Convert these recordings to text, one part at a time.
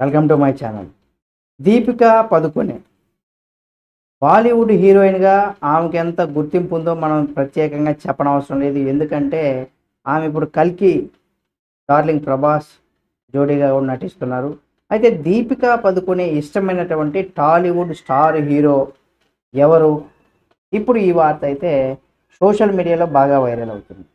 Welcome to my channel. Deepika Padukone. Bollywood హీరోయిన్గా ఆమెకి ఎంత గుర్తింపు ఉందో మనం ప్రత్యేకంగా చెప్పనవసరం లేదు. ఎందుకంటే ఆమె ఇప్పుడు కల్కి డార్లింగ్ ప్రభాస్ జోడీగా కూడా నటిస్తున్నారు. అయితే దీపిక పదుకొనే ఇష్టమైనటువంటి టాలీవుడ్ స్టార్ హీరో ఎవరు? ఇప్పుడు ఈ వార్త అయితే సోషల్ మీడియాలో బాగా వైరల్ అవుతుంది.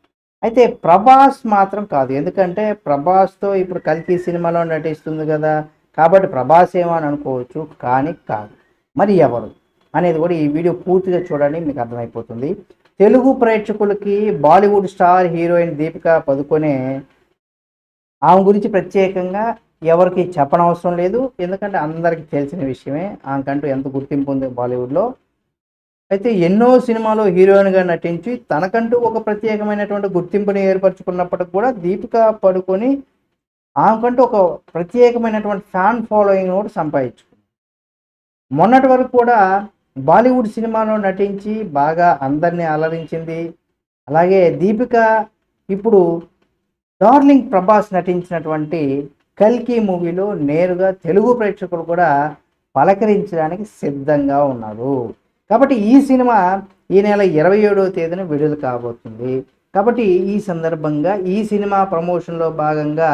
అయితే ప్రభాస్ మాత్రం కాదు. ఎందుకంటే ప్రభాస్తో ఇప్పుడు కల్కి సినిమాలో నటిస్తుంది కదా. కాబట్టి ప్రభాస్ ఏమో అని అనుకోవచ్చు కానీ కాదు. మరి ఎవరు అనేది కూడా ఈ వీడియో పూర్తిగా చూడండి మీకు అర్థమైపోతుంది. తెలుగు ప్రేక్షకులకి Bollywood star heroine Deepika Padukone ఆమె గురించి ప్రత్యేకంగా ఎవరికి చెప్పనవసరం లేదు. ఎందుకంటే అందరికీ తెలిసిన విషయమే. ఆమెకంటూ ఎంత గుర్తింపు ఉంది బాలీవుడ్లో. అయితే ఎన్నో సినిమాలో హీరోయిన్గా నటించి తనకంటూ ఒక ప్రత్యేకమైనటువంటి గుర్తింపుని ఏర్పరచుకున్నప్పటికి కూడా దీపిక పడుకొని ఆమెకంటూ ఒక ప్రత్యేకమైనటువంటి ఫ్యాన్ ఫాలోయింగ్ కూడా సంపాదించుకుంది. మొన్నటి వరకు కూడా బాలీవుడ్ సినిమాలో నటించి బాగా అందరినీ అలరించింది. అలాగే దీపిక ఇప్పుడు డార్లింగ్ ప్రభాస్ నటించినటువంటి కల్కి మూవీలో నేరుగా తెలుగు ప్రేక్షకులు కూడా పలకరించడానికి సిద్ధంగా ఉన్నారు. కాబట్టి ఈ సినిమా ఈ నెల ఇరవై ఏడవ తేదీన విడుదల కాబోతుంది. కాబట్టి ఈ సందర్భంగా ఈ సినిమా ప్రమోషన్లో భాగంగా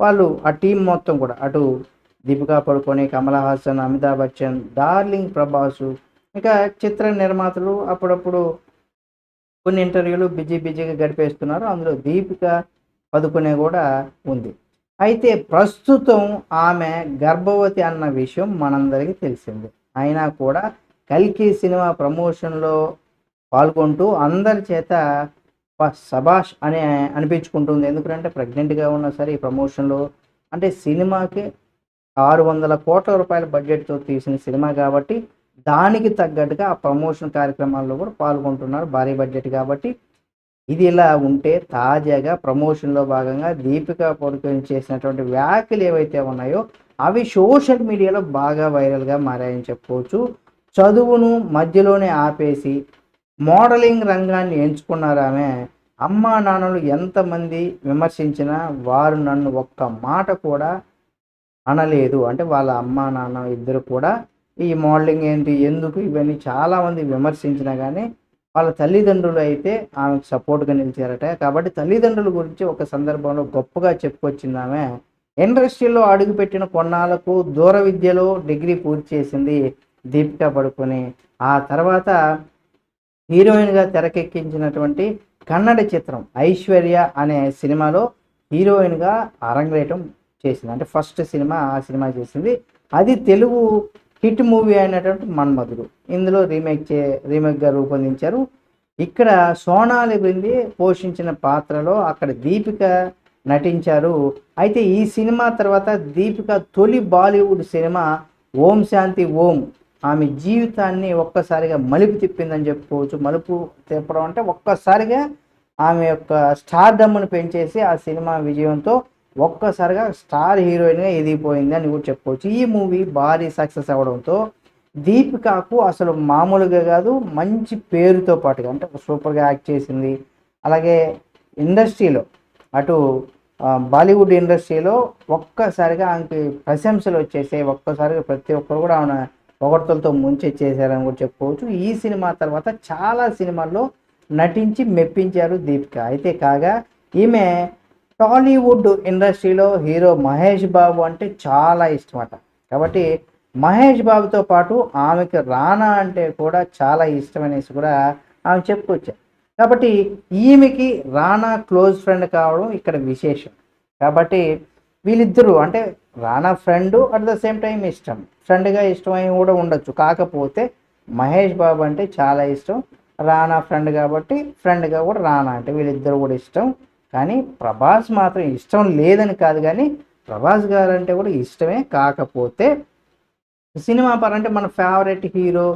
వాళ్ళు ఆ టీం మొత్తం కూడా అటు దీపికా పడుకొని కమల్ హాసన్ అమితాబ్ బచ్చన్ డార్లింగ్ ప్రభాసు ఇంకా చిత్ర నిర్మాతలు అప్పుడప్పుడు కొన్ని ఇంటర్వ్యూలు బిజీ బిజీగా గడిపేస్తున్నారు. అందులో దీపిక పదుకునే కూడా ఉంది. అయితే ప్రస్తుతం ఆమె గర్భవతి అన్న విషయం మనందరికీ తెలిసింది. అయినా కూడా కల్కి సినిమా ప్రమోషన్లో పాల్గొంటూ అందరి చేత సభాష్ అని అనిపించుకుంటుంది. ఎందుకంటే ప్రెగ్నెంట్గా ఉన్నా సరే ఈ ప్రమోషన్లో అంటే సినిమాకి ఆరు వందల కోట్ల రూపాయల బడ్జెట్తో తీసిన సినిమా కాబట్టి దానికి తగ్గట్టుగా ఆ ప్రమోషన్ కార్యక్రమాల్లో కూడా పాల్గొంటున్నారు. భారీ బడ్జెట్ కాబట్టి ఇది ఇలా ఉంటే తాజాగా ప్రమోషన్లో భాగంగా దీపికా పడుకొని చేసినటువంటి వ్యాఖ్యలు ఏవైతే ఉన్నాయో అవి సోషల్ మీడియాలో బాగా వైరల్గా మారాయని చెప్పుకోవచ్చు. చదువును మధ్యలోనే ఆపేసి మోడలింగ్ రంగాన్ని ఎంచుకున్నారు ఆమె అమ్మా నాన్నలు ఎంతమంది విమర్శించినా వారు నన్ను ఒక్క మాట కూడా అనలేదు. అంటే వాళ్ళ అమ్మా నాన్న ఇద్దరు కూడా ఈ మోడలింగ్ ఏంటి ఎందుకు ఇవన్నీ చాలామంది విమర్శించినా కానీ వాళ్ళ తల్లిదండ్రులు అయితే ఆమెకు సపోర్ట్గా నిలిచారట. కాబట్టి తల్లిదండ్రుల గురించి ఒక సందర్భంలో గొప్పగా చెప్పుకొచ్చింది ఆమె ఇండస్ట్రీలో అడుగుపెట్టిన కొన్నాళ్ళకు దూర విద్యలో డిగ్రీ పూర్తి చేసింది. దీపిక పడుకొని ఆ తర్వాత హీరోయిన్గా తెరకెక్కించినటువంటి కన్నడ చిత్రం ఐశ్వర్య అనే సినిమాలో హీరోయిన్గా అరంగేటం చేసింది. అంటే ఫస్ట్ సినిమా ఆ సినిమా చేసింది. అది తెలుగు హిట్ మూవీ అయినటువంటి మన్మధుడు. ఇందులో రీమేక్ చే రీమేక్గా రూపొందించారు. ఇక్కడ సోనాలి బృంది పోషించిన పాత్రలో అక్కడ దీపిక నటించారు. అయితే ఈ సినిమా తర్వాత దీపిక తొలి బాలీవుడ్ సినిమా ఓం శాంతి ఓం ఆమె జీవితాన్ని ఒక్కసారిగా మలుపు తిప్పిందని చెప్పుకోవచ్చు. మలుపు తిప్పడం అంటే ఒక్కసారిగా ఆమె యొక్క స్టార్ స్టార్డమ్ను పెంచేసి ఆ సినిమా విజయంతో ఒక్కసారిగా స్టార్ హీరోయిన్గా ఎదిగిపోయింది అని కూడా చెప్పుకోవచ్చు. ఈ మూవీ భారీ సక్సెస్ అవ్వడంతో దీపికాకు అసలు మామూలుగా కాదు మంచి పేరుతో పాటుగా అంటే సూపర్గా యాక్ట్ చేసింది. అలాగే ఇండస్ట్రీలో అటు బాలీవుడ్ ఇండస్ట్రీలో ఒక్కసారిగా ఆమెకి ప్రశంసలు వచ్చేసాయి. ఒక్కసారిగా ప్రతి ఒక్కరు కూడా ఆమె పొగడ్తలతో చేశారని కూడా చెప్పుకోవచ్చు. ఈ సినిమా తర్వాత చాలా సినిమాల్లో నటించి మెప్పించారు దీపిక. అయితే కాగా ఈమె టాలీవుడ్ ఇండస్ట్రీలో హీరో మహేష్ బాబు అంటే చాలా ఇష్టమట. కాబట్టి మహేష్ బాబుతో పాటు ఆమెకి రానా అంటే కూడా చాలా ఇష్టం అనేసి కూడా ఆమె చెప్పుకొచ్చారు. కాబట్టి ఈమెకి రానా క్లోజ్ ఫ్రెండ్ కావడం ఇక్కడ విశేషం. కాబట్టి వీళ్ళిద్దరూ అంటే Rana friend at the same time ఇష్టం. ఫ్రెండ్గా ఇష్టమై కూడా ఉండొచ్చు. కాకపోతే మహేష్ బాబు అంటే చాలా ఇష్టం రానా ఫ్రెండ్ కాబట్టి ఫ్రెండ్గా కూడా రానా అంటే వీళ్ళిద్దరు కూడా ఇష్టం. కానీ ప్రభాస్ మాత్రం ఇష్టం లేదని కాదు కానీ ప్రభాస్ గారు అంటే కూడా ఇష్టమే. కాకపోతే సినిమా పరంటే అంటే మన ఫేవరెట్ హీరో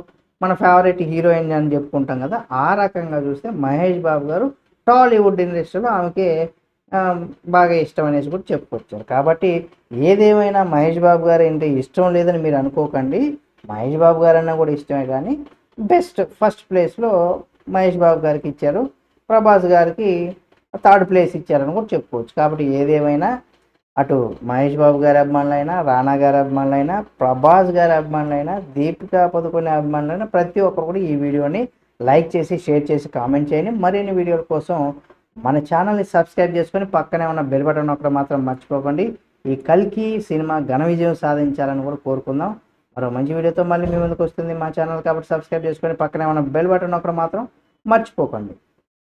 మన ఫేవరెట్ హీరోయిన్ అని చెప్పుకుంటాం కదా ఆ రకంగా చూస్తే మహేష్ బాబు గారు టాలీవుడ్ ఇండస్ట్రీలో ఆమెకి బాగా ఇష్టం అనేసి కూడా చెప్పుకొచ్చారు కాబట్టి ఏదేమైనా మహేష్ బాబు గారు ఏంటి ఇష్టం లేదని మీరు అనుకోకండి. మహేష్ బాబు గారన్నా కూడా ఇష్టమే కానీ బెస్ట్ ఫస్ట్ ప్లేస్లో మహేష్ బాబు గారికి ఇచ్చారు. ప్రభాస్ గారికి థర్డ్ ప్లేస్ ఇచ్చారని కూడా చెప్పుకోవచ్చు. కాబట్టి ఏదేమైనా అటు మహేష్ బాబు గారి అభిమానులైనా రానా గారి అభిమానులైనా ప్రభాస్ గారి అభిమానులైనా దీపికా పదుకొని అభిమానులైనా ప్రతి ఒక్కరు కూడా ఈ వీడియోని లైక్ చేసి షేర్ చేసి కామెంట్ చేయండి. మరిన్ని వీడియోల కోసం మన ఛానల్ని సబ్స్క్రైబ్ చేసుకొని పక్కనే ఉన్న బెల్ బటన్ ఒకటి మాత్రం మర్చిపోకండి. ఈ కల్కి సినిమా ఘన విజయం సాధించాలని కూడా కోరుకుందాం. మరో మంచి వీడియోతో మళ్ళీ మీ ముందుకు వస్తుంది మా ఛానల్ కాబట్టి సబ్స్క్రైబ్ చేసుకొని పక్కనే ఉన్న బెల్ బటన్ ఒకటి మాత్రం మర్చిపోకండి.